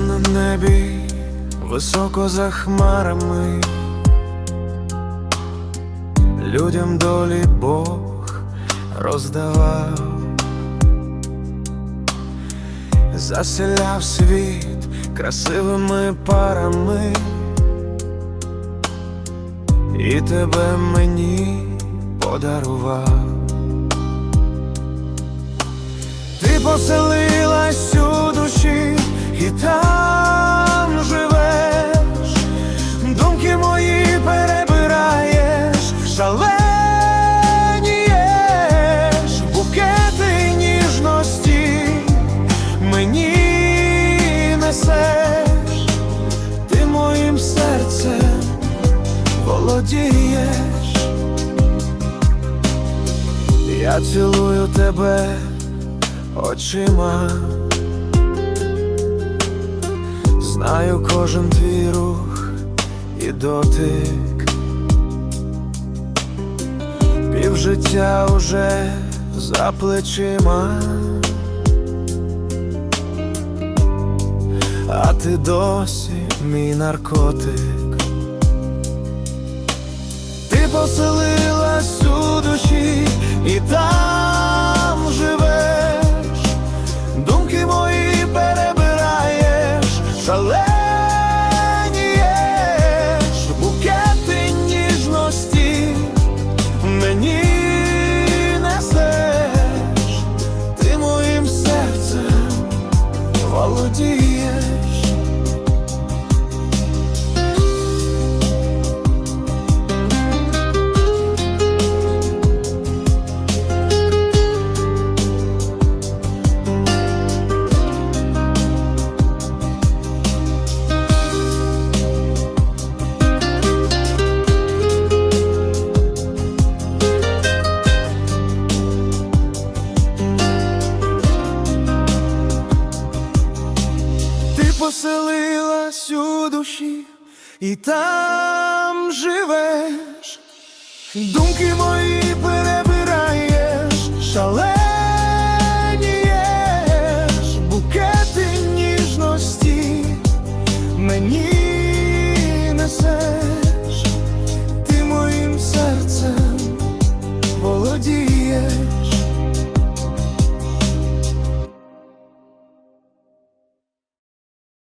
Там на небі, високо за хмарами, людям долі Бог роздавав, заселяв світ красивими парами, і тебе мені подарував. Ти поселилась володієш. Я цілую тебе очима, знаю кожен твій рух і дотик, півжиття уже за плечима, а ти досі мій наркотик. Поселилась у душі і там живеш, думки мої перебираєш, шаленієш, букети ніжності мені несеш, ти моїм серцем володієш. Ти поселилась у душі і там живеш, думки мої шаленієш,